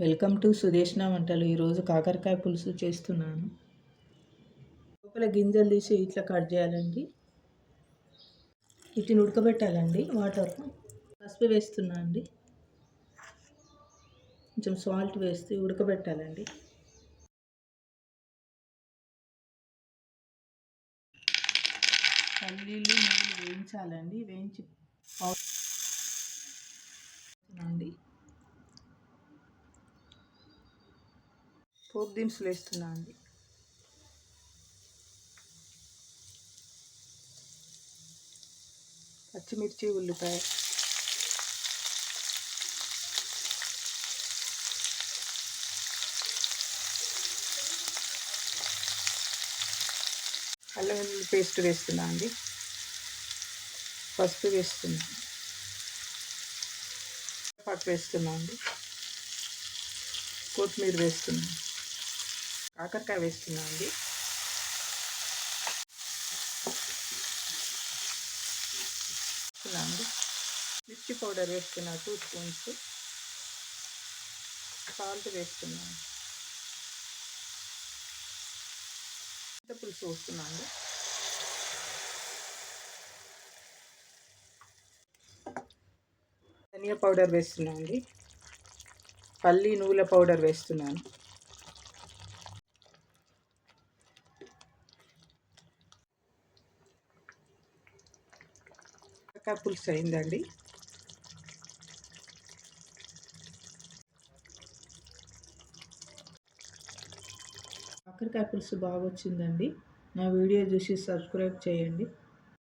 Welcome to Sudeshna వంటలు. ఈరోజు కాకరకాయ పులుసు చేస్తున్నాను. లోపల గింజలు తీసి ఇట్లా కట్ చేయాలండి. వీటిని ఉడకబెట్టాలండి వాటర్. పసుపు వేస్తున్నా అండి. కొంచెం సాల్ట్ వేసి ఉడకబెట్టాలండి. పల్లీలు నీళ్ళు వేయించాలండి. వేయించి పౌ- అండి పోపు దినుసులు వేస్తున్నా అండి. పచ్చిమిర్చి ఉల్లిపాయ. అల్లం వెల్లుల్లి పేస్ట్ వేస్తున్నా అండి. పసుపు వేస్తున్నా. పాకు వేస్తున్నా అండి. కొత్తిమీర వేస్తున్నాను కాకరకాయ వేస్తున్నాం అండి. అండి మిర్చి పౌడర్ వేస్తున్నా టూ స్పూన్స్. సాల్ట్ వేస్తున్నాను పులుసు పోస్తున్నా అండి. ధనియా పౌడర్ వేస్తున్నా అండి. పల్లి నువ్వుల పౌడర్ వేస్తున్నాను. కాకరకాయ పులుసు అయిందండి. కాకరకాయ పులుసు బాగా వచ్చిందండి నా వీడియో చూసి సబ్స్క్రైబ్ చేయండి.